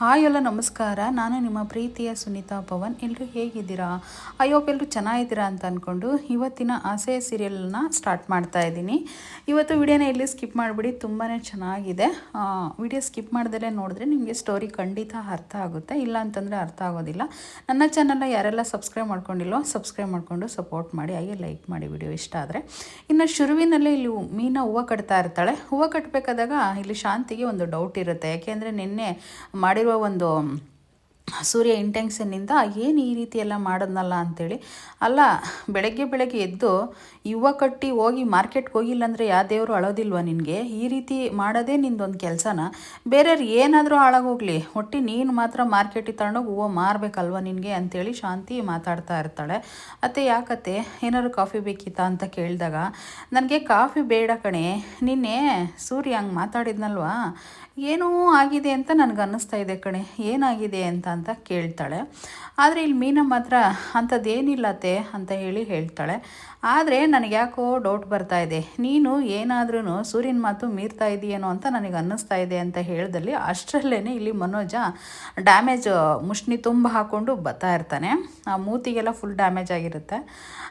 Hi ಎಲ್ಲ, ನಮಸ್ಕಾರ. ನಾನು ನಿಮ್ಮ ಪ್ರೀತಿಯ ಸುನೀತಾ ಪವನ್. ಎಲ್ಲರೂ ಹೇಗಿದ್ದೀರಾ? ಅಯ್ಯೋಪ್ ಎಲ್ಲರೂ ಚೆನ್ನಾಗಿದ್ದೀರಾ ಅಂತ ಅಂದ್ಕೊಂಡು ಇವತ್ತಿನ ಆಸೆ ಸೀರಿಯಲ್ನ ಸ್ಟಾರ್ಟ್ ಮಾಡ್ತಾ ಇದ್ದೀನಿ. ಇವತ್ತು ವಿಡಿಯೋನ ಎಲ್ಲಿ ಸ್ಕಿಪ್ ಮಾಡಿಬಿಡಿ ತುಂಬಾ ಚೆನ್ನಾಗಿದೆ. ವಿಡಿಯೋ ಸ್ಕಿಪ್ ಮಾಡ್ದಲೇ ನೋಡಿದ್ರೆ ನಿಮಗೆ ಸ್ಟೋರಿ ಖಂಡಿತ ಅರ್ಥ ಆಗುತ್ತೆ. ಇಲ್ಲ ಅಂತಂದರೆ ಅರ್ಥ ಆಗೋದಿಲ್ಲ. ನನ್ನ ಚಾನಲ್ನ ಯಾರೆಲ್ಲ ಸಬ್ಸ್ಕ್ರೈಬ್ ಮಾಡ್ಕೊಂಡಿಲ್ಲೋ ಸಬ್ಸ್ಕ್ರೈಬ್ ಮಾಡಿಕೊಂಡು ಸಪೋರ್ಟ್ ಮಾಡಿ, ಹಾಗೆ ಲೈಕ್ ಮಾಡಿ ವಿಡಿಯೋ ಇಷ್ಟ ಆದರೆ. ಇನ್ನು ಶುರುವಿನಲ್ಲೇ ಇಲ್ಲಿ ಮೀನ ಹೂವು ಕಟ್ತಾ ಇರ್ತಾಳೆ. ಹೂವು ಕಟ್ಟಬೇಕಾದಾಗ ಇಲ್ಲಿ ಶಾಂತಿಗೆ ಒಂದು ಡೌಟ್ ಇರುತ್ತೆ. ಯಾಕೆಂದರೆ ನಿನ್ನೆ ಮಾಡಿರುವ ಒಂದು ಸೂರ್ಯ ಇಂಟೆನ್ಷನ್ನಿಂದ ಏನು ಈ ರೀತಿ ಎಲ್ಲ ಮಾಡೋದ್ನಲ್ಲ ಅಂಥೇಳಿ ಅಲ್ಲ, ಬೆಳಗ್ಗೆ ಬೆಳಗ್ಗೆ ಎದ್ದು ಯುವ ಕಟ್ಟಿ ಹೋಗಿ ಮಾರ್ಕೆಟ್ಗೆ ಹೋಗಿಲ್ಲ ಅಂದರೆ ಯಾವ ದೇವರು ಅಳೋದಿಲ್ವ ನಿನಗೆ? ಈ ರೀತಿ ಮಾಡೋದೇ ನಿಂದೊಂದು ಕೆಲಸನ. ಬೇರೆಯವ್ರು ಏನಾದರೂ ಹಾಳಾಗೋಗ್ಲಿ ಒಟ್ಟಿ ನೀನು ಮಾತ್ರ ಮಾರ್ಕೆಟಿಗೆ ತಗೊಂಡೋಗಿ ಹೂವು ಮಾರಬೇಕಲ್ವ ನಿನಗೆ ಅಂಥೇಳಿ ಶಾಂತಿ ಮಾತಾಡ್ತಾ ಇರ್ತಾಳೆ. ಅತ್ತೆ, ಯಾಕತ್ತೆ, ಏನಾದ್ರು ಕಾಫಿ ಬೇಕಿತ್ತಾ ಅಂತ ಕೇಳಿದಾಗ, ನನಗೆ ಕಾಫಿ ಬೇಡ ಕಣೆ, ನಿನ್ನೆ ಸೂರ್ಯ ಹಂಗೆ ಮಾತಾಡಿದ್ನಲ್ವಾ? ಏನೋ ಆಗಿದೆ ಅಂತ ನನಗೆ ಅನ್ನಿಸ್ತಾ ಇದೆ ಕಣೆ. ಏನಾಗಿದೆ ಅಂತ ಅಂತ ಕೇಳ್ತಾಳೆ. ಆದರೆ ಇಲ್ಲಿ ಮೀನ ಮಾತ್ರ ಅಂಥದ್ದೇನಿಲ್ಲತ್ತೆ ಅಂತ ಹೇಳಿ ಹೇಳ್ತಾಳೆ. ಆದರೆ ನನಗೆ ಯಾಕೋ ಡೌಟ್ ಬರ್ತಾ ಇದೆ. ನೀನು ಏನಾದ್ರೂ ಸೂರ್ಯನ ಮಾತು ಮೀರ್ತಾ ಇದೆಯೇನೋ ಅಂತ ನನಗೆ ಅನ್ನಿಸ್ತಾ ಇದೆ ಅಂತ ಹೇಳ್ದಲ್ಲಿ ಅಷ್ಟರಲ್ಲೇ ಇಲ್ಲಿ ಮನೋಜ ಡ್ಯಾಮೇಜ್ ಮುಷ್ಣಿ ತುಂಬ ಹಾಕ್ಕೊಂಡು ಬರ್ತಾ ಇರ್ತಾನೆ. ಆ ಮೂತಿಗೆಲ್ಲ ಫುಲ್ ಡ್ಯಾಮೇಜ್ ಆಗಿರುತ್ತೆ.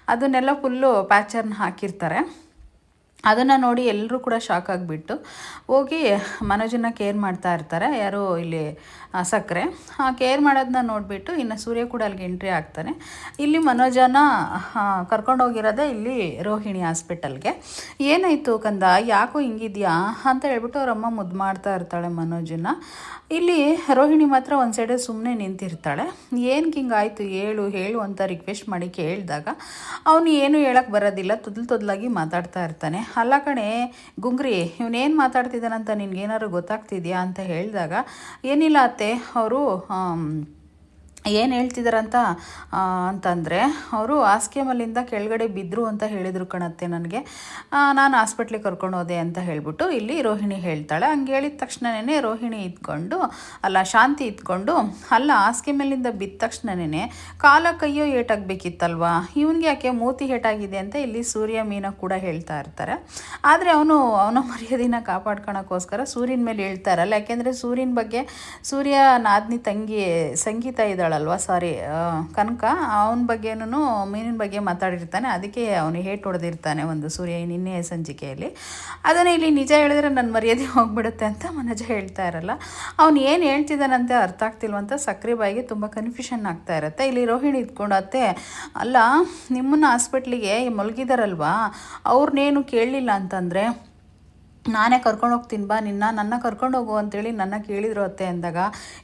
ಅದನ್ನೆಲ್ಲ ಫುಲ್ಲು ಪ್ಯಾಚರ್ನ ಹಾಕಿರ್ತಾರೆ. ಅದನ್ನು ನೋಡಿ ಎಲ್ಲರೂ ಕೂಡ ಶಾಕ್ ಆಗಿಬಿಟ್ಟು ಹೋಗಿ ಮನೋಜನ್ನ ಕೇರ್ ಮಾಡ್ತಾ ಇರ್ತಾರೆ. ಯಾರೋ ಇಲ್ಲಿ ಸಕ್ಕರೆ. ಕೇರ್ ಮಾಡೋದನ್ನ ನೋಡಿಬಿಟ್ಟು ಇನ್ನು ಸೂರ್ಯ ಕೂಡ ಅಲ್ಲಿಗೆ ಎಂಟ್ರಿ ಆಗ್ತಾನೆ. ಇಲ್ಲಿ ಮನೋಜನ ಕರ್ಕೊಂಡು ಹೋಗಿರೋದೇ ಇಲ್ಲಿ ರೋಹಿಣಿ ಹಾಸ್ಪಿಟಲ್ಗೆ ಏನಾಯಿತು ಕಂದ? ಯಾಕೋ ಹಿಂಗಿದ್ಯಾ? ಅಂತ ಹೇಳ್ಬಿಟ್ಟು ಅವರಮ್ಮ ಮುದ್ದು ಮಾಡ್ತಾ ಇರ್ತಾಳೆ ಮನೋಜನ್ನ. ಇಲ್ಲಿ ರೋಹಿಣಿ ಮಾತ್ರ ಒಂದು ಸೈಡೆ ಸುಮ್ಮನೆ ನಿಂತಿರ್ತಾಳೆ. ಏನಕ್ಕೆ ಹಿಂಗಾಯ್ತು? ಹೇಳು ಹೇಳು ಅಂತ ರಿಕ್ವೆಸ್ಟ್ ಮಾಡಿ ಕೇಳಿದಾಗ ಅವನು ಏನು ಹೇಳಕ್ಕೆ ಬರೋದಿಲ್ಲ. ತೊದಲು ತೊದಲಾಗಿ ಮಾತಾಡ್ತಾ ಇರ್ತಾನೆ. ಅಲ್ಲ ಕಣೆ ಗುಂಗ್ರಿ ಇವನೇನು ಮಾತಾಡ್ತಿದ್ದಾನಂತ ನಿನಗೇನಾದ್ರು ಗೊತ್ತಾಗ್ತಿದ್ಯಾ ಅಂತ ಹೇಳಿದಾಗ ಏನಿಲ್ಲ ಅತ್ತೆ ಅವರು ಏನು ಹೇಳ್ತಿದ್ದಾರಂತ ಆ, ಅಂತಂದರೆ ಅವರು ಆಸ್ಕೆಮಲ್ಲಿಂದ ಕೆಳಗಡೆ ಬಿದ್ದರು ಅಂತ ಹೇಳಿದರು ಕಣತ್ತೆ ನನಗೆ. ನಾನು ಹಾಸ್ಪಿಟ್ಲಿಗೆ ಕರ್ಕೊಂಡು ಹೋದೆ ಅಂತ ಹೇಳಿಬಿಟ್ಟು ಇಲ್ಲಿ ರೋಹಿಣಿ ಹೇಳ್ತಾಳೆ. ಹಂಗೆ ಹೇಳಿದ ತಕ್ಷಣನೇ ರೋಹಿಣಿ ಇದ್ಕೊಂಡು ಅಲ್ಲ ಶಾಂತಿ ಇದ್ಕೊಂಡು ಅಲ್ಲ ಹಾಸಿಗೆ ಮೇಲಿಂದ ಬಿದ್ದ ತಕ್ಷಣವೇ ಕಾಲ ಕೈಯೋ ಏಟಾಗಬೇಕಿತ್ತಲ್ವಾ? ಇವನಿಗೆ ಯಾಕೆ ಮೂತಿ ಏಟಾಗಿದೆ ಅಂತ ಇಲ್ಲಿ ಸೂರ್ಯ ಮೀನ ಕೂಡ ಹೇಳ್ತಾ ಇರ್ತಾರೆ. ಆದರೆ ಅವನು ಅವನ ಮರ್ಯಾದೆನ ಕಾಪಾಡ್ಕೊಳಕ್ಕೋಸ್ಕರ ಸೂರ್ಯನ ಮೇಲೆ ಹೇಳ್ತಾರಲ್ಲ ಯಾಕೆಂದರೆ ಸೂರ್ಯನ ಬಗ್ಗೆ ಸೂರ್ಯ ನಾದ್ನಿ ತಂಗಿ ಸಂಗೀತ ಇದ್ದಾಳಲ್ವ ಸಾರಿ ಕನಕ, ಅವನ ಬಗ್ಗೆನೂ ಮೀನಿನ ಬಗ್ಗೆ ಮಾತಾಡಿರ್ತಾನೆ. ಅದಕ್ಕೆ ಅವನು ಹೇಟ್ ಹೊಡೆದಿರ್ತಾನೆ ಒಂದು ಸೂರ್ಯ ನಿನ್ನೆ ಸಂಚಿಕೆಯಲ್ಲಿ. ಅದನ್ನು ಇಲ್ಲಿ ನಿಜ ಹೇಳಿದ್ರೆ ನನ್ನ ಮರ್ಯಾದೆ ಹೋಗ್ಬಿಡುತ್ತೆ ಅಂತ ಮನಜ ಹೇಳ್ತಾ ಇರಲ್ಲ. ಅವನು ಏನು ಹೇಳ್ತಿದ್ದಾನಂತೆ ಅರ್ಥ ಆಗ್ತಿಲ್ವಂತ ಸಕ್ರೆ ಬಾಯಿಗೆ ತುಂಬ ಕನ್ಫ್ಯೂಷನ್ ಆಗ್ತಾ ಇರುತ್ತೆ. ಇಲ್ಲಿ ರೋಹಿಣಿ ಇದ್ಕೊಂಡು, ಅತ್ತೆ, ಅಲ್ಲ, ನಿಮ್ಮನ್ನ ಹಾಸ್ಪಿಟ್ಲಿಗೆ ಮಲಗಿದಾರಲ್ವಾ? ಅವ್ರನ್ನೇನು ಕೇಳಲಿಲ್ಲ ಅಂತಂದರೆ ನಾನೇ ಕರ್ಕೊಂಡು ಹೋಗ್ತೀನಿ ಬಾ ನಿನ್ನ, ನನ್ನ ಕರ್ಕೊಂಡು ಹೋಗು ಅಂತೇಳಿ ನನ್ನ ಕೇಳಿದ್ರು ಅತ್ತೆ ಅಂದಾಗ,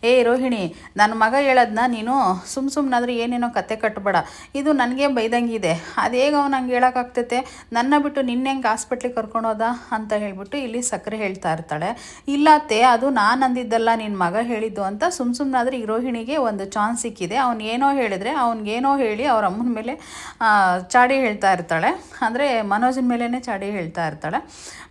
ಏ ರೋಹಿಣಿ ನನ್ನ ಮಗ ಹೇಳೋದನ್ನ ನೀನು ಸುಮ್ಮ ಸುಮ್ಮನಾದ್ರೆ ಏನೇನೋ ಕತೆ ಕಟ್ಟಬೇಡ ಇದು ನನಗೆ ಬೈದಂಗಿದೆ. ಅದೇಗ ಅವ್ನು ಹಂಗೆ ಹೇಳೋಕ್ಕಾಗ್ತೈತೆ? ನನ್ನ ಬಿಟ್ಟು ನಿನ್ನೆ ಹೆಂಗೆ ಹಾಸ್ಪಿಟ್ಲಿಗೆ ಕರ್ಕೊಂಡು ಹೋದ? ಅಂತ ಹೇಳಿಬಿಟ್ಟು ಇಲ್ಲಿ ಸಕ್ಕರೆ ಹೇಳ್ತಾ ಇರ್ತಾಳೆ. ಇಲ್ಲ ಅತ್ತೆ, ಅದು ನಾನು ಅಂದಿದ್ದಲ್ಲ ನಿನ್ನ ಮಗ ಹೇಳಿದ್ದು ಅಂತ ಸುಮ್ಮ ಸುಮ್ಮನಾದ್ರೆ ಈ ರೋಹಿಣಿಗೆ ಒಂದು ಚಾನ್ಸ್ ಸಿಕ್ಕಿದೆ. ಅವ್ನು ಏನೋ ಹೇಳಿದ್ರೆ ಅವ್ನಿಗೇನೋ ಹೇಳಿ ಅವ್ರ ಅಮ್ಮನ ಮೇಲೆ ಚಾಡಿ ಹೇಳ್ತಾ ಇರ್ತಾಳೆ. ಅಂದರೆ ಮನೋಜನ ಮೇಲೇ ಚಾಡಿ ಹೇಳ್ತಾ ಇರ್ತಾಳೆ.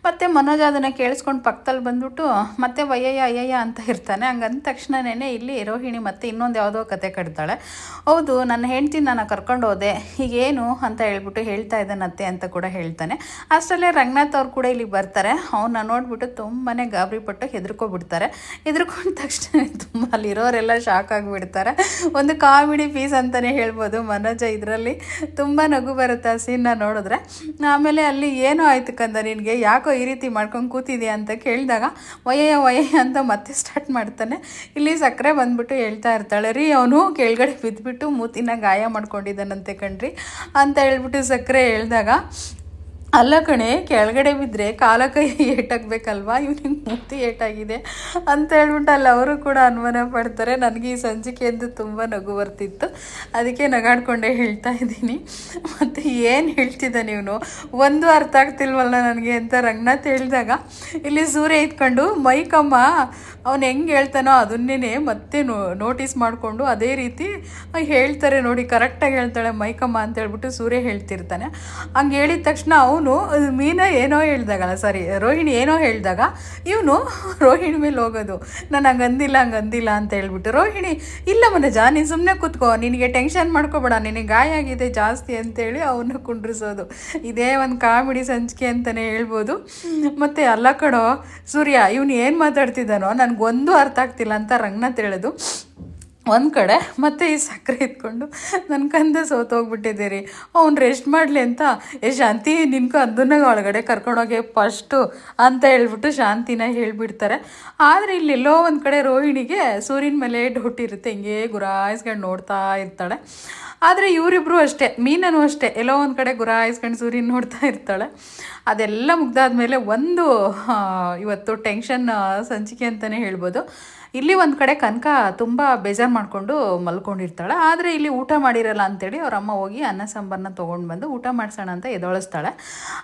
ಮತ್ತು ಮನೋಜ್ ಅದನ್ನು ಕೇಳಿಸ್ಕೊಂಡು ಪಕ್ಕದಲ್ಲಿ ಬಂದ್ಬಿಟ್ಟು, ಮತ್ತೆ ವಯ್ಯಯ್ಯ, ಅಯ್ಯಯ್ಯ ಅಂತ ಇರ್ತಾನೆ. ಹಂಗಂದ ತಕ್ಷಣನೇ ಇಲ್ಲಿ ರೋಹಿಣಿ ಮತ್ತೆ ಇನ್ನೊಂದು ಯಾವುದೋ ಕತೆ ಕಟ್ತಾಳೆ. ಹೌದು, ನನ್ನ ಹೆಂಡ್ತಿ ನಾನು ಕರ್ಕೊಂಡು ಹೋದೆ. ಈಗೇನು ಅಂತ ಹೇಳ್ಬಿಟ್ಟು ಹೇಳ್ತಾ ಇದ್ದಾನತ್ತೆ ಅಂತ ಕೂಡ ಹೇಳ್ತಾನೆ. ಅಷ್ಟರಲ್ಲೇ ರಂಗನಾಥ್ ಅವ್ರು ಕೂಡ ಇಲ್ಲಿ ಬರ್ತಾರೆ. ಅವನ್ನ ನೋಡ್ಬಿಟ್ಟು ತುಂಬಾ ಗಾಬರಿ ಪಟ್ಟು ಹೆದರ್ಕೊಬಿಡ್ತಾರೆ. ಹೆದರ್ಕೊಂಡ ತಕ್ಷಣ ತುಂಬ ಅಲ್ಲಿರೋರೆಲ್ಲ ಶಾಕ್ ಆಗಿಬಿಡ್ತಾರೆ. ಒಂದು ಕಾಮಿಡಿ ಪೀಸ್ ಅಂತಲೇ ಹೇಳ್ಬೋದು ಮನೋಜ ಇದರಲ್ಲಿ. ತುಂಬ ನಗು ಬರುತ್ತೆ ಆ ಸೀನ್ನ ನೋಡಿದ್ರೆ. ಆಮೇಲೆ ಅಲ್ಲಿ ಏನೋ ಆಯ್ತು ಕಂದ ನಿನಗೆ? ಯಾಕೋ ಈ ರೀತಿ ಮಾಡ್ಕೊಂಡು ಕೂತಿದೆಯಾ ಅಂತ ಕೇಳಿದಾಗ ವಯ್ಯ ವಯ್ಯ ಅಂತ ಮತ್ತೆ ಸ್ಟಾರ್ಟ್ ಮಾಡ್ತಾನೆ. ಇಲ್ಲಿ ಸಕ್ಕರೆ ಬಂದ್ಬಿಟ್ಟು ಹೇಳ್ತಾ ಇರ್ತಾಳೆ, ರೀ, ಅವನು ಕೆಳಗಡೆ ಬಿದ್ದುಬಿಟ್ಟು ಮೂತಿನ ಗಾಯ ಮಾಡ್ಕೊಂಡಿದ್ದಾನಂತೆ ಕಣ್ರಿ ಅಂತ ಹೇಳ್ಬಿಟ್ಟು ಸಕ್ಕರೆ ಹೇಳಿದಾಗ ಅಲ್ಲ ಕಣೆ, ಕೆಳಗಡೆ ಬಿದ್ದರೆ ಕಾಲ ಕೈ ಏಟಾಗಬೇಕಲ್ವಾ? ಇವ್ನಿಗೆ ಮೂತಿ ಏಟಾಗಿದೆ ಅಂತ ಹೇಳ್ಬಿಟ್ಟು ಅಲ್ಲಿ ಅವರು ಕೂಡ ಅನುಮಾನ ಪಡ್ತಾರೆ. ನನಗೆ ಈ ಸಂಚಿಕೆಯದ್ದು ತುಂಬ ನಗು ಬರ್ತಿತ್ತು. ಅದಕ್ಕೆ ನಗಾಡ್ಕೊಂಡೇ ಹೇಳ್ತಾ ಇದ್ದೀನಿ. ಮತ್ತು ಏನು ಹೇಳ್ತಿದ್ದಾನೆ ಇವನು ಒಂದು ಅರ್ಥ ಆಗ್ತಿಲ್ವಲ್ಲ ನನಗೆ ಅಂತ ರಂಗನಾಥ್ ಹೇಳಿದಾಗ, ಇಲ್ಲಿ ಸೂರ್ಯ ಇದ್ಕೊಂಡು, ಮೈಕಮ್ಮ, ಅವನು ಹೆಂಗೆ ಹೇಳ್ತಾನೋ ಅದನ್ನೇ ಮತ್ತೆ ನೋಟಿಸ್ ಮಾಡಿಕೊಂಡು ಅದೇ ರೀತಿ ಹೇಳ್ತಾರೆ ನೋಡಿ ಕರೆಕ್ಟಾಗಿ ಹೇಳ್ತಾಳೆ ಮೈಕಮ್ಮ ಅಂತ ಹೇಳ್ಬಿಟ್ಟು ಸೂರ್ಯ ಹೇಳ್ತಿರ್ತಾನೆ. ಹಂಗೆ ಹೇಳಿದ ತಕ್ಷಣ ಅವನು ಅವನು ಮೀನಾ ಏನೋ ಹೇಳ್ದಾಗಲ್ಲ ಸಾರಿ ರೋಹಿಣಿ ಏನೋ ಹೇಳಿದಾಗ, ಇವನು ರೋಹಿಣಿ ಮೇಲೆ ಹೋಗೋದು. ನಾನು ಹಂಗಂದಿಲ್ಲ ಹಂಗೆ ಅಂದಿಲ್ಲ ಅಂತ ಹೇಳ್ಬಿಟ್ಟು, ರೋಹಿಣಿ, ಇಲ್ಲ ಮನೆ ನೀನು ಸುಮ್ಮನೆ ಕೂತ್ಕೋ, ನಿನಗೆ ಟೆನ್ಷನ್ ಮಾಡ್ಕೋಬೇಡ, ನಿನಗೆ ಗಾಯ ಆಗಿದೆ ಜಾಸ್ತಿ ಅಂತೇಳಿ ಅವನ್ನ ಕುಂಡ್ರಿಸೋದು. ಇದೇ ಒಂದು ಕಾಮಿಡಿ ಸಂಚಿಕೆ ಅಂತಲೇ ಹೇಳ್ಬೋದು. ಮತ್ತು ಅಲ್ಲ ಕಡೋ ಸೂರ್ಯ, ಇವನು ಏನು ಮಾತಾಡ್ತಿದ್ದಾನೋ, ನನಗೊಂದು ಅರ್ಥ ಆಗ್ತಿಲ್ಲ ಅಂತ ರಂಗನಾಥ್ ಹೇಳೋದು. ಒಂದು ಕಡೆ ಮತ್ತೆ ಈ ಸಕ್ಕರೆ ಇಟ್ಕೊಂಡು ನನ್ನ ಕಂದ ಸೋತೋಗ್ಬಿಟ್ಟಿದೆ ರೀ ಅವ್ನು ರೆಸ್ಟ್ ಮಾಡಲಿ ಅಂತ ಏ ಶಾಂತಿ ನಿನ್ಕು ಅದನ್ನ ಒಳಗಡೆ ಕರ್ಕೊಂಡೋಗಿ ಫಸ್ಟು ಅಂತ ಹೇಳ್ಬಿಟ್ಟು ಶಾಂತಿನ ಹೇಳಿಬಿಡ್ತಾರೆ. ಆದರೆ ಇಲ್ಲೆಲ್ಲೋ ಒಂದು ಕಡೆ ರೋಹಿಣಿಗೆ ಸೂರ್ಯನ ಮೇಲೆ ಡೌಟಿರುತ್ತೆ ಹಿಂಗೆ ಗುರಾಯಿಸ್ಕೊಂಡು ನೋಡ್ತಾ ಇರ್ತಾಳೆ. ಆದರೆ ಇವರಿಬ್ಬರು ಅಷ್ಟೇ, ಮೀನನು ಅಷ್ಟೇ, ಎಲ್ಲೋ ಒಂದು ಕಡೆ ಗುರಾಯಿಸ್ಕೊಂಡು ಸೂರ್ಯನ ನೋಡ್ತಾ ಇರ್ತಾಳೆ. ಅದೆಲ್ಲ ಮುಗ್ದಾದ್ಮೇಲೆ ಒಂದು ಇವತ್ತು ಟೆನ್ಷನ್ ಸಂಚಿಕೆ ಅಂತಲೇ ಹೇಳ್ಬೋದು. ಇಲ್ಲಿ ಒಂದು ಕಡೆ ಕನಕ ತುಂಬ ಬೇಜಾರು ಮಾಡಿಕೊಂಡು ಮಲ್ಕೊಂಡಿರ್ತಾಳೆ. ಆದರೆ ಇಲ್ಲಿ ಊಟ ಮಾಡಿರಲ್ಲ ಅಂತೇಳಿ ಅವ್ರ ಅಮ್ಮ ಹೋಗಿ ಅನ್ನ ಸಾಂಬಾರನ್ನ ತೊಗೊಂಡು ಬಂದು ಊಟ ಮಾಡಿಸೋಣ ಅಂತ ಎದ್ದಾಳಿಸ್ತಾಳೆ.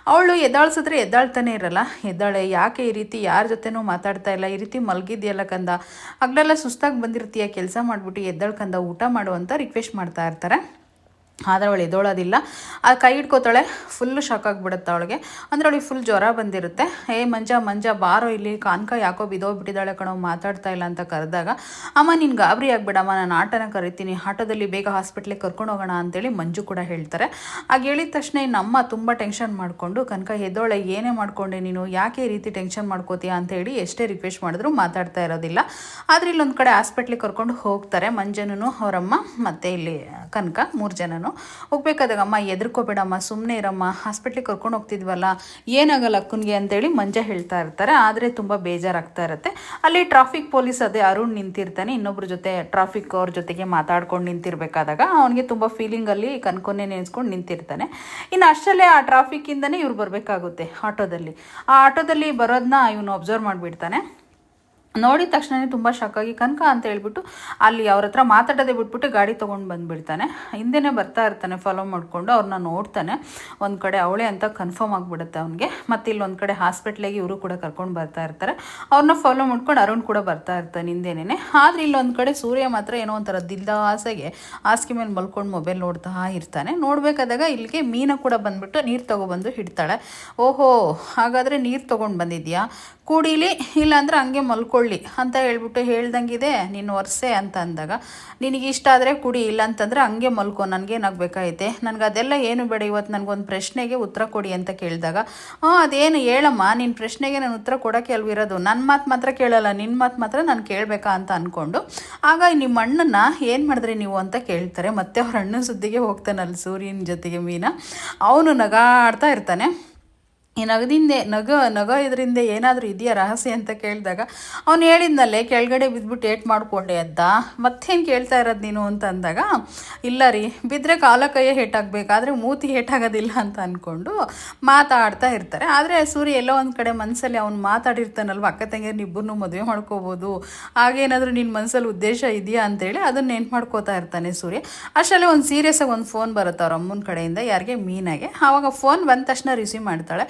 ಅವಳು ಎದ್ದಾಳಿಸಿದ್ರೆ ಎದ್ದಾಳ್ತಾನೆ ಇರಲ್ಲ. ಎದ್ದಾಳೆ, ಯಾಕೆ ಈ ರೀತಿ? ಯಾರ ಜೊತೆನೂ ಮಾತಾಡ್ತಾ ಇಲ್ಲ. ಈ ರೀತಿ ಮಲಗಿದ್ಯಲ್ಲ ಕಂದ. ಹಗಲೆಲ್ಲ ಸುಸ್ತಾಗಿ ಬಂದಿರ್ತೀಯ. ಕೆಲಸ ಮಾಡಿಬಿಟ್ಟು ಎದ್ದಾಳ್ಕಂದ ಊಟ ಮಾಡು ಅಂತ ರಿಕ್ವೆಸ್ಟ್ ಮಾಡ್ತಾ ಇರ್ತಾರೆ. ಆದರೆ ಅವಳು ಎದ್ದೋಳೋದಿಲ್ಲ. ಆ ಕೈ ಹಿಡ್ಕೋತಾಳೆ ಫುಲ್ಲು ಶಾಕ್ ಆಗಿಬಿಡುತ್ತೆ ಅವಳಿಗೆ. ಅಂದರೆ ಅವಳಿಗೆ ಫುಲ್ ಜ್ವರ ಬಂದಿರುತ್ತೆ. ಏ, ಮಂಜ ಮಂಜ, ಬಾರೋ ಇಲ್ಲಿ. ಕಾನ್ಕ ಯಾಕೋ ಬಿದ್ದೋಗ್ಬಿಟ್ಟಿದ್ದಾಳೆ ಕಣೋ, ಮಾತಾಡ್ತಾ ಇಲ್ಲ ಅಂತ ಕರೆದಾಗ, ಅಮ್ಮ, ನೀನು ಗಾಬರಿ ಆಗ್ಬೇಡಮ್ಮ. ನಾನು ಆಟೋನ ಕರಿತೀನಿ. ಆಟೋದಲ್ಲಿ ಬೇಗ ಹಾಸ್ಪಿಟ್ಲಿಗೆ ಕರ್ಕೊಂಡು ಹೋಗೋಣ ಅಂತೇಳಿ ಮಂಜು ಕೂಡ ಹೇಳ್ತಾರೆ. ಆಗ ಹೇಳಿದ ತಕ್ಷಣ ಇನ್ನು ಅಮ್ಮ ತುಂಬ ಟೆನ್ಷನ್ ಮಾಡಿಕೊಂಡು ಕನಕ ಎದ್ದೋಳೆ, ಏನೇ ಮಾಡ್ಕೊಂಡೆ ನೀನು? ಯಾಕೆ ಈ ರೀತಿ ಟೆನ್ಷನ್ ಮಾಡ್ಕೋತೀಯಾ? ಅಂತ ಹೇಳಿ ಎಷ್ಟೇ ರಿಕ್ವೆಸ್ಟ್ ಮಾಡಿದ್ರು ಮಾತಾಡ್ತಾ ಇರೋದಿಲ್ಲ. ಆದರೆ ಇಲ್ಲೊಂದು ಕಡೆ ಹಾಸ್ಪಿಟ್ಲಿಗೆ ಕರ್ಕೊಂಡು ಹೋಗ್ತಾರೆ ಮಂಜನೂ ಅವರಮ್ಮ, ಮತ್ತು ಇಲ್ಲಿ ಕನಕ ಮೂರು ಜನನು. ಹೋಗ್ಬೇಕಾದಾಗ, ಅಮ್ಮ ಎದ್ರಕೋಬೇಡಮ್ಮ ಸುಮ್ಮನೆ ಇರಮ್ಮ, ಹಾಸ್ಪಿಟ್ಲಿಗೆ ಕರ್ಕೊಂಡು ಹೋಗ್ತಿದ್ವಲ್ಲ, ಏನಾಗಲ್ಲ ಅಕ್ಕನಿಗೆ? ಅಂತೇಳಿ ಮಂಜ ಹೇಳ್ತಾ ಇರ್ತಾರೆ. ಆದರೆ ತುಂಬ ಬೇಜಾರಾಗ್ತಾ ಇರುತ್ತೆ. ಅಲ್ಲಿ ಟ್ರಾಫಿಕ್ ಪೊಲೀಸ್ ಅದೇ ಅರುಣ್ ನಿಂತಿರ್ತಾನೆ. ಇನ್ನೊಬ್ರ ಜೊತೆ ಟ್ರಾಫಿಕ್ ಅವ್ರ ಜೊತೆಗೆ ಮಾತಾಡ್ಕೊಂಡು ನಿಂತಿರ್ಬೇಕಾದಾಗ ಅವನಿಗೆ ತುಂಬ ಫೀಲಿಂಗಲ್ಲಿ ಕನ್ಕೊನೆ ನೆನೆಸ್ಕೊಂಡು ನಿಂತಿರ್ತಾನೆ. ಇನ್ನು ಅಷ್ಟರಲ್ಲೇ ಆ ಟ್ರಾಫಿಕ್ಕಿಂದನೇ ಇವ್ರು ಬರಬೇಕಾಗುತ್ತೆ ಆಟೋದಲ್ಲಿ. ಆ ಆಟೋದಲ್ಲಿ ಬರೋದನ್ನ ಇವನು ಅಬ್ಸರ್ವ್ ಮಾಡಿಬಿಡ್ತಾನೆ. ನೋಡಿದ ತಕ್ಷಣವೇ ತುಂಬ ಶಾಕಾಗಿ ಕನಕ ಅಂತ ಹೇಳ್ಬಿಟ್ಟು ಅಲ್ಲಿ ಅವ್ರ ಹತ್ರ ಮಾತಾಡೋದೇ ಬಿಟ್ಬಿಟ್ಟು ಗಾಡಿ ತೊಗೊಂಡು ಬಂದುಬಿಡ್ತಾನೆ. ಹಿಂದೆನೇ ಬರ್ತಾ ಇರ್ತಾನೆ ಫಾಲೋ ಮಾಡಿಕೊಂಡು ಅವ್ರನ್ನ ನೋಡ್ತಾನೆ. ಒಂದು ಕಡೆ ಅವಳೇ ಅಂತ ಕನ್ಫರ್ಮ್ ಆಗಿಬಿಡುತ್ತೆ ಅವನಿಗೆ. ಮತ್ತು ಇಲ್ಲೊಂದು ಕಡೆ ಹಾಸ್ಪಿಟ್ಲಿಗೆ ಇವರು ಕೂಡ ಕರ್ಕೊಂಡು ಬರ್ತಾ ಇರ್ತಾರೆ. ಅವ್ರನ್ನ ಫಾಲೋ ಮಾಡ್ಕೊಂಡು ಅರುಣ್ ಕೂಡ ಬರ್ತಾ ಇರ್ತಾನೆ ಹಿಂದೆನೇ ಆದರೆ ಇಲ್ಲೊಂದು ಕಡೆ ಸೂರ್ಯ ಮಾತ್ರ ಏನೋ ಒಂಥರ ದಿಲ್ದಾಸೆಗೆ ಹಾಸಿಗೆ ಮೇಲೆ ಮಲ್ಕೊಂಡು ಮೊಬೈಲ್ ನೋಡ್ತಾ ಇರ್ತಾನೆ. ನೋಡಬೇಕಾದಾಗ ಇಲ್ಲಿಗೆ ಮೀನ ಕೂಡ ಬಂದ್ಬಿಟ್ಟು ನೀರು ತೊಗೊಬಂದು ಹಿಡ್ತಾಳೆ. ಓಹೋ, ಹಾಗಾದರೆ ನೀರು ತೊಗೊಂಡು ಬಂದಿದ್ಯಾ? ಕುಡೀಲಿ, ಇಲ್ಲಾಂದ್ರೆ ಹಂಗೆ ಮಲ್ಕೊಳ್ಳಿ ಅಂತ ಹೇಳ್ಬಿಟ್ಟು ಹೇಳ್ದಂಗಿದೆ, ನೀನು ವರ್ಷೆ ಅಂತ ಅಂದಾಗ, ನಿನಗೆ ಇಷ್ಟ ಆದರೆ ಕುಡಿ ಇಲ್ಲ ಅಂತಂದರೆ ಹಂಗೆ ಮಲ್ಕೊ ನನಗೇನಾಗಬೇಕಾಗೈತೆ ನನಗೆ ಅದೆಲ್ಲ ಏನು ಬೇಡ, ಇವತ್ತು ನನಗೊಂದು ಪ್ರಶ್ನೆಗೆ ಉತ್ತರ ಕೊಡಿ ಅಂತ ಕೇಳಿದಾಗ ಹಾಂ ಅದೇನು ಹೇಳಮ್ಮ ನಿನ್ನ ಪ್ರಶ್ನೆಗೆ ನಾನು ಉತ್ತರ ಕೊಡೋಕ್ಕೆ ಅಲ್ವಿರೋದು? ನನ್ನ ಮಾತು ಮಾತ್ರ ಕೇಳಲ್ಲ ನಿನ್ನ ಮಾತು ಮಾತ್ರ ನಾನು ಕೇಳಬೇಕಾ ಅಂತ ಅಂದ್ಕೊಂಡು ಆಗ ನಿಮ್ಮ ಅಣ್ಣನ ಏನು ಮಾಡಿದ್ರಿ ನೀವು ಅಂತ ಕೇಳ್ತಾರೆ. ಮತ್ತೆ ಅವ್ರ ಅಣ್ಣನ ಸುದ್ದಿಗೆ ಹೋಗ್ತಾನಲ್ಲಿ ಸೂರ್ಯನ ಜೊತೆಗೆ ಮೀನ. ಅವನು ನಗಾಡ್ತಾ ಇರ್ತಾನೆ. ಈ ನಗದಿಂದೆ ನಗ ನಗ ಇದರಿಂದ ಏನಾದರೂ ಇದೆಯಾ ರಹಸ್ಯ ಅಂತ ಕೇಳಿದಾಗ, ಅವನು ಹೇಳಿದ್ನಲ್ಲೇ, ಕೆಳಗಡೆ ಬಿದ್ದುಬಿಟ್ಟು ಏಟ್ ಮಾಡಿಕೊಂಡೆ ಅಂತ. ಮತ್ತೇನು ಕೇಳ್ತಾ ಇರೋದು ನೀನು ಅಂತ ಅಂದಾಗ, ಇಲ್ಲ ರೀ ಬಿದ್ದರೆ ಕಾಲ ಕೈಯೇ ಹೇಟಾಗಬೇಕಾದ್ರೆ ಮೂತಿ ಹೇಟಾಗೋದಿಲ್ಲ ಅಂತ ಅಂದ್ಕೊಂಡು ಮಾತಾಡ್ತಾ ಇರ್ತಾರೆ. ಆದರೆ ಸೂರ್ಯ ಎಲ್ಲೋ ಒಂದು ಕಡೆ ಮನಸ್ಸಲ್ಲಿ ಅವ್ನು ಮಾತಾಡಿರ್ತಾನಲ್ವ, ಅಕ್ಕ ತಂಗಿಯರ್ ಇಬ್ಬರನ್ನೂ ಮದುವೆ ಮಾಡ್ಕೋಬೋದು, ಹಾಗೇನಾದರೂ ನಿನ್ನ ಮನಸ್ಸಲ್ಲಿ ಉದ್ದೇಶ ಇದೆಯಾ ಅಂತೇಳಿ ಅದನ್ನ ನೆನ್ಪು ಮಾಡ್ಕೋತಾ ಇರ್ತಾನೆ ಸೂರ್ಯ. ಅಷ್ಟರಲ್ಲಿ ಒಂದು ಸೀರಿಯಸ್ಸಾಗಿ ಒಂದು ಫೋನ್ ಬರುತ್ತೆ ಅವ್ರ ಅಮ್ಮನ ಕಡೆಯಿಂದ, ಯಾರಿಗೆ? ಮೀನಾಗೆ. ಆವಾಗ ಫೋನ್ ಬಂದ ತಕ್ಷಣ ರಿಸೀವ್ ಮಾಡ್ತಾಳೆ.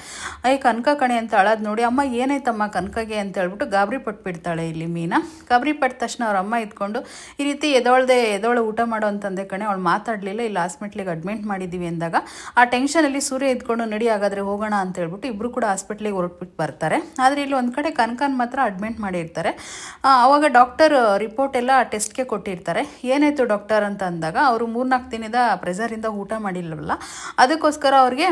ಐ ಕನಕ ಕಣೆ ಅಂತ ಅಳೋದು ನೋಡಿ, ಅಮ್ಮ ಏನಾಯ್ತಮ್ಮ ಕನಕಗೆ ಅಂತ ಹೇಳ್ಬಿಟ್ಟು ಗಾಬರಿ ಪಟ್ಬಿಡ್ತಾಳೆ ಇಲ್ಲಿ ಮೀನಾ. ಗಾಬರಿ ಪಟ್ಟ ತಕ್ಷಣ ಅವ್ರ ಅಮ್ಮ ಇದ್ಕೊಂಡು, ಈ ರೀತಿ ಎದೊಳ್ದೆ ಎದೊಳು ಊಟ ಮಾಡೋ ಅಂತಂದೆ ಕಣೆ, ಅವಳು ಮಾತಾಡಲಿಲ್ಲ, ಇಲ್ಲಿ ಹಾಸ್ಪಿಟ್ಲಿಗೆ ಅಡ್ಮಿಟ್ ಮಾಡಿದ್ದೀವಿ ಅಂದಾಗ, ಆ ಟೆನ್ಷನಲ್ಲಿ ಸೂರ್ಯ ಇದ್ಕೊಂಡು ನಡಿ ಹಾಗಾದರೆ ಹೋಗೋಣ ಅಂತ ಹೇಳ್ಬಿಟ್ಟು ಇಬ್ಬರು ಕೂಡ ಹಾಸ್ಪಿಟ್ಲಿಗೆ ಹೊರಟ್ಬಿಟ್ಟು ಬರ್ತಾರೆ. ಆದರೆ ಇಲ್ಲಿ ಒಂದು ಕಡೆ ಕನಕನ ಮಾತ್ರ ಅಡ್ಮಿಟ್ ಮಾಡಿರ್ತಾರೆ. ಆವಾಗ ಡಾಕ್ಟರ್ ರಿಪೋರ್ಟ್ ಎಲ್ಲ ಟೆಸ್ಟ್ಗೆ ಕೊಟ್ಟಿರ್ತಾರೆ. ಏನಾಯಿತು ಡಾಕ್ಟರ್ ಅಂತ ಅಂದಾಗ, ಅವರು ಮೂರ್ನಾಲ್ಕು ದಿನದ ಪ್ರೆಸರಿಂದ ಊಟ ಮಾಡಿಲ್ಲವಲ್ಲ ಅದಕ್ಕೋಸ್ಕರ ಅವ್ರಿಗೆ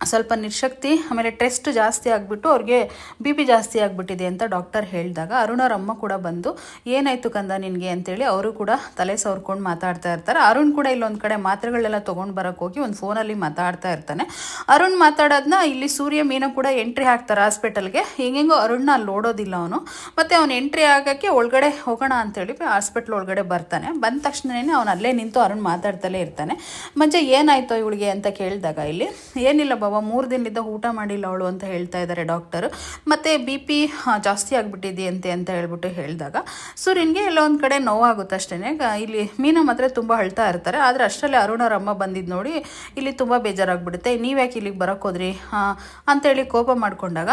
ಸ್ವಲ್ಪ ನಿರ್ಶಕ್ತಿ, ಆಮೇಲೆ ಟೆಸ್ಟ್ ಜಾಸ್ತಿ ಆಗಿಬಿಟ್ಟು ಅವ್ರಿಗೆ ಬಿ ಪಿ ಜಾಸ್ತಿ ಆಗಿಬಿಟ್ಟಿದೆ ಅಂತ ಡಾಕ್ಟರ್ ಹೇಳಿದಾಗ ಅರುಣವ್ರ ಅಮ್ಮ ಕೂಡ ಬಂದು, ಏನಾಯಿತು ಕಂದ ನಿನಗೆ? ಅಂತೇಳಿ ಅವರು ಕೂಡ ತಲೆ ಸವರ್ಕೊಂಡು ಮಾತಾಡ್ತಾ ಇರ್ತಾರೆ. ಅರುಣ್ ಕೂಡ ಇಲ್ಲೊಂದು ಕಡೆ ಮಾತ್ರೆಗಳೆಲ್ಲ ತೊಗೊಂಡು ಬರೋಕ್ಕೆ ಹೋಗಿ ಒಂದು ಫೋನಲ್ಲಿ ಮಾತಾಡ್ತಾ ಇರ್ತಾನೆ. ಅರುಣ್ ಮಾತಾಡೋದನ್ನ ಇಲ್ಲಿ ಸೂರ್ಯ ಮೀನು ಕೂಡ ಎಂಟ್ರಿ ಹಾಕ್ತಾರೆ ಹಾಸ್ಪಿಟಲ್ಗೆ ಹೆಂಗೆಂಗೋ ಅರುಣ್ನ ಅಲ್ಲಿ ಓಡೋದಿಲ್ಲ ಅವನು. ಮತ್ತು ಅವನು ಎಂಟ್ರಿ ಆಗೋಕ್ಕೆ ಒಳಗಡೆ ಹೋಗೋಣ ಅಂತೇಳಿ ಹಾಸ್ಪಿಟ್ಲ್ ಒಳಗಡೆ ಬರ್ತಾನೆ. ಬಂದ ತಕ್ಷಣವೇ ಅವನು ಅಲ್ಲೇ ನಿಂತು ಅರುಣ್ ಮಾತಾಡ್ತಲೇ ಇರ್ತಾನೆ. ಮಂಜೆ, ಏನಾಯಿತು ಇವಳಿಗೆ? ಅಂತ ಕೇಳಿದಾಗ ಇಲ್ಲಿ ಏನಿಲ್ಲ ಬಾಬಾ ಮೂರು ದಿನದಿಂದ ಊಟ ಮಾಡಿಲ್ಲ ಅವಳು ಅಂತ ಹೇಳ್ತಾ ಇದ್ದಾರೆ ಡಾಕ್ಟರು ಮತ್ತು ಬಿ ಪಿ ಜಾಸ್ತಿ ಆಗಿಬಿಟ್ಟಿದೆಯಂತೆ ಅಂತ ಹೇಳ್ಬಿಟ್ಟು ಹೇಳಿದಾಗ, ಸೂರ್ಯನ್ಗೆ ಎಲ್ಲ ಒಂದು ಕಡೆ ನೋವಾಗುತ್ತೆ ಅಷ್ಟೇ ಇಲ್ಲಿ ಮೀನ ಮಾತ್ರ ತುಂಬ ಅಳ್ತಾ ಇರ್ತಾರೆ. ಆದರೆ ಅಷ್ಟರಲ್ಲಿ ಅರುಣ್ ಅವ್ರ ಅಮ್ಮ ಬಂದಿದ್ದು ನೋಡಿ, ಇಲ್ಲಿ ತುಂಬ ಬೇಜಾರಾಗ್ಬಿಡುತ್ತೆ. ನೀವ್ಯಾಕೆ ಇಲ್ಲಿಗೆ ಬರೋಕ್ಕೋದ್ರಿ ಅಂತೇಳಿ ಕೋಪ ಮಾಡ್ಕೊಂಡಾಗ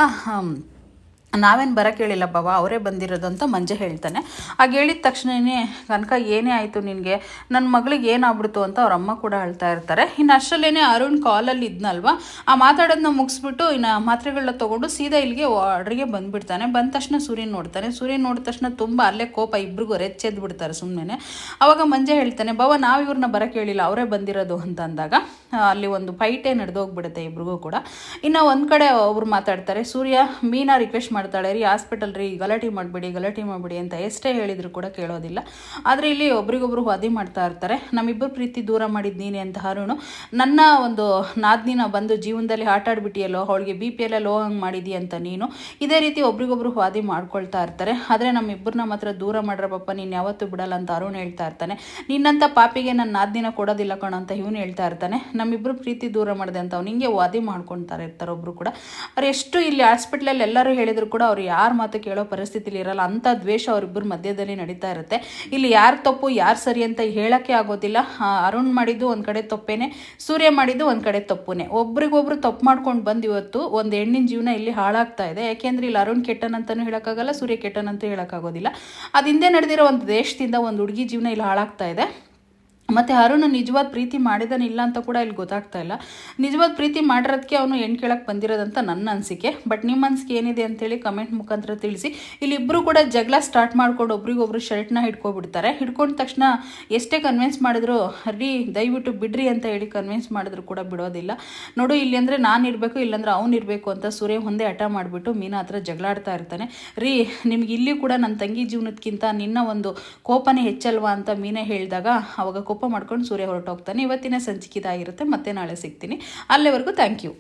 ನಾವೇನು ಬರೋಕ್ಕೆ ಹೇಳಿಲ್ಲ ಬಾವ ಅವರೇ ಬಂದಿರೋದು ಅಂತ ಮಂಜೆ ಹೇಳ್ತಾನೆ. ಹಾಗೆ ಹೇಳಿದ ತಕ್ಷಣವೇ ಕನಕ, ಏನೇ ಆಯಿತು ನಿನಗೆ? ನನ್ನ ಮಗಳಿಗೆ ಏನಾಗ್ಬಿಡ್ತು ಅಂತ ಅವ್ರ ಅಮ್ಮ ಕೂಡ ಅಳ್ತಾ ಇರ್ತಾರೆ. ಇನ್ನು ಅಷ್ಟರಲ್ಲೇ ಅರುಣ್ ಕಾಲಲ್ಲಿ ಇದ್ನಲ್ವ? ಆ ಮಾತಾಡೋದನ್ನ ಮುಗಿಸ್ಬಿಟ್ಟು ಇನ್ನು ಮಾತ್ರೆಗಳನ್ನ ತೊಗೊಂಡು ಸೀದಾ ಇಲ್ಲಿಗೆ ಅಡುಗೆ ಬಂದುಬಿಡ್ತಾನೆ. ಬಂದ ತಕ್ಷಣ ಸೂರ್ಯನ ನೋಡ್ತಾನೆ. ಸೂರ್ಯನ ನೋಡಿದ ತಕ್ಷಣ ತುಂಬ ಅಲ್ಲೇ ಕೋಪ ಇಬ್ಬರಿಗೂ ರೆಚ್ಚೆದ್ದು ಬಿಡ್ತಾರೆ ಸುಮ್ಮನೆ ಅವಾಗ ಮಂಜೆ ಹೇಳ್ತಾನೆ ಬಾವ ನಾವು ಇವ್ರನ್ನ ಬರೋಕ್ಕೆ ಹೇಳಿಲ್ಲ ಅವರೇ ಬಂದಿರೋದು ಅಂತ ಅಂದಾಗ ಅಲ್ಲಿ ಒಂದು ಫೈಟೇ ನಡೆದೋಗ್ಬಿಡುತ್ತೆ ಇಬ್ರಿಗೂ ಕೂಡ. ಇನ್ನು ಒಂದು ಕಡೆ ಒಬ್ರು ಮಾತಾಡ್ತಾರೆ, ಸೂರ್ಯ, ಮೀನಾ ರಿಕ್ವೆಸ್ಟ್ ಮಾಡ್ತಾಳೆ ರೀ ಹಾಸ್ಪಿಟಲ್ ರೀ, ಗಲಾಟೆ ಮಾಡಬೇಡಿ ಗಲಾಟೆ ಮಾಡಬೇಡಿ ಅಂತ ಎಷ್ಟೇ ಹೇಳಿದ್ರು ಕೂಡ ಕೇಳೋದಿಲ್ಲ. ಆದರೆ ಇಲ್ಲಿ ಒಬ್ರಿಗೊಬ್ರು ವಾದಿ ಮಾಡ್ತಾ ಇರ್ತಾರೆ ನಮ್ಮಿಬ್ಬರು ಪ್ರೀತಿ ದೂರ ಮಾಡಿದ ನೀನೆ ಅಂತ ಅರುಣು ನನ್ನ ಒಂದು ನಾದಿನ ಬಂದು ಜೀವನದಲ್ಲಿ ಆಟ ಆಡ್ಬಿಟ್ಟಿಯಲ್ಲೋ, ಅವಳಿಗೆ ಬಿ ಪಿ ಎಲ್ ಲೋ ಹಂಗೆ ಮಾಡಿದಿ ಅಂತ ನೀನು? ಇದೇ ರೀತಿ ಒಬ್ರಿಗೊಬ್ರು ವಾದಿ ಮಾಡ್ಕೊಳ್ತಾ ಇರ್ತಾರೆ. ಆದರೆ ನಮ್ಮಿಬ್ಬರನ್ನ ಮಾತ್ರ ದೂರ ಮಾಡ್ರ ಪಾಪ, ನೀನು ಯಾವತ್ತೂ ಬಿಡಲ್ಲ ಅಂತ ಅರುಣ್ ಹೇಳ್ತಾ ಇರ್ತಾನೆ. ನಿನ್ನಂಥ ಪಾಪಿಗೆ ನನ್ನ ನಾದಿನ ಕೊಡೋದಿಲ್ಲ ಕಣ ಅಂತ ಇವನು ಹೇಳ್ತಾ ಇರ್ತಾನೆ. ನಮ್ಮಿಬ್ಬರು ಪ್ರೀತಿ ದೂರ ಮಾಡಿದೆ ಅಂತ ಅವ್ನು ಹಿಂಗೆ ವಾದಿ ಮಾಡ್ಕೊತಾರೆ ಇರ್ತಾರೆ ಒಬ್ರು ಕೂಡ. ಅವ್ರು ಎಷ್ಟು ಇಲ್ಲಿ ಹಾಸ್ಪಿಟ್ಲಲ್ಲಿ ಎಲ್ಲರೂ ಹೇಳಿದ್ರು ಕೂಡ ಅವ್ರು ಯಾರ ಮಾತು ಕೇಳೋ ಪರಿಸ್ಥಿತಿಲಿ ಇರಲ್ಲ, ಅಂಥ ದ್ವೇಷ ಅವರಿಬ್ಬರು ಮಧ್ಯದಲ್ಲಿ ನಡೀತಾ ಇರುತ್ತೆ. ಇಲ್ಲಿ ಯಾರು ತಪ್ಪು, ಯಾರು ಸರಿ ಅಂತ ಹೇಳಕ್ಕೆ ಆಗೋದಿಲ್ಲ. ಅರುಣ್ ಮಾಡಿದ್ದು ಒಂದು ಕಡೆ ತಪ್ಪೇನೆ, ಸೂರ್ಯ ಮಾಡಿದ್ದು ಒಂದು ಕಡೆ ತಪ್ಪುನೇ. ಒಬ್ರಿಗೊಬ್ರು ತಪ್ಪು ಮಾಡ್ಕೊಂಡು ಬಂದು ಇವತ್ತು ಒಂದು ಹೆಣ್ಣಿನ ಜೀವನ ಇಲ್ಲಿ ಹಾಳಾಗ್ತಾ ಇದೆ. ಯಾಕೆಂದ್ರೆ ಇಲ್ಲಿ ಅರುಣ್ ಕೆಟ್ಟನಂತನೂ ಹೇಳೋಕ್ಕಾಗಲ್ಲ, ಸೂರ್ಯ ಕೆಟ್ಟನಂತೂ ಹೇಳೋಕ್ಕಾಗೋದಿಲ್ಲ. ಅದು ಹಿಂದೆ ನಡೆದಿರೋ ಒಂದು ದೇಶದಿಂದ ಒಂದು ಹುಡುಗಿ ಜೀವನ ಇಲ್ಲಿ ಹಾಳಾಗ್ತಾ ಇದೆ. ಮತ್ತು ಅರುಣ್ ನಿಜವಾದ ಪ್ರೀತಿ ಮಾಡಿದಾನಿಲ್ಲ ಅಂತ ಕೂಡ ಇಲ್ಲಿ ಗೊತ್ತಾಗ್ತಾ ಇಲ್ಲ. ನಿಜವಾದ ಪ್ರೀತಿ ಮಾಡಿರೋದಕ್ಕೆ ಅವನು ಹೆಣ್ಣು ಕೇಳಕ್ಕೆ ಬಂದಿರೋದಂತ ನನ್ನ ಅನಿಸಿಕೆ. ಬಟ್ ನಿಮ್ಮ ಅನಿಸಿಕೆ ಏನಿದೆ ಅಂತೇಳಿ ಕಮೆಂಟ್ ಮುಖಾಂತರ ತಿಳಿಸಿ. ಇಲ್ಲಿ ಇಲ್ಲಿಬ್ಬರು ಕೂಡ ಜಗಳ ಸ್ಟಾರ್ಟ್ ಮಾಡ್ಕೊಂಡು ಒಬ್ರಿಗೊಬ್ರು ಶರ್ಟ್ನ ಹಿಡ್ಕೊಬಿಡ್ತಾರೆ. ಹಿಡ್ಕೊಂಡ ತಕ್ಷಣ ಎಷ್ಟೇ ಕನ್ವಿನ್ಸ್ ಮಾಡಿದ್ರು ರೀ ದಯವಿಟ್ಟು ಬಿಡ್ರಿ ಅಂತ ಹೇಳಿ ಕನ್ವಿನ್ಸ್ ಮಾಡಿದ್ರು ಕೂಡ ಬಿಡೋದಿಲ್ಲ. ನೋಡು, ಇಲ್ಲಿ ಅಂದರೆ ನಾನು ಇರಬೇಕು, ಇಲ್ಲಾಂದ್ರೆ ಅವ್ನು ಇರಬೇಕು ಅಂತ ಸೂರ್ಯ ಒಂದೇ ಹಠ ಮಾಡಿಬಿಟ್ಟು ಮೀನಾ ಹತ್ರ ಜಗಳಾಡ್ತಾ ಇರ್ತಾನೆ. ರೀ, ನಿಮ್ಗೆ ಇಲ್ಲಿ ಕೂಡ ನನ್ನ ತಂಗಿ ಜೀವನಕ್ಕಿಂತ ನಿನ್ನ ಒಂದು ಕೋಪನೇ ಹೆಚ್ಚಲ್ವಾ? ಅಂತ ಮೀನೇ ಹೇಳಿದಾಗ, ಅವಾಗ ಕೋಪ ಮಾಡ್ಕೊಂಡು ಸೂರ್ಯ ಹೊರಟೋಗ್ತಾನೆ. ಇವತ್ತಿನ ಸಂಚಿಕಿದಾಗಿರುತ್ತೆ. ಮತ್ತೆ ನಾಳೆ ಸಿಗ್ತೀನಿ. ಅಲ್ಲಿವರೆಗೂ ಥ್ಯಾಂಕ್ ಯು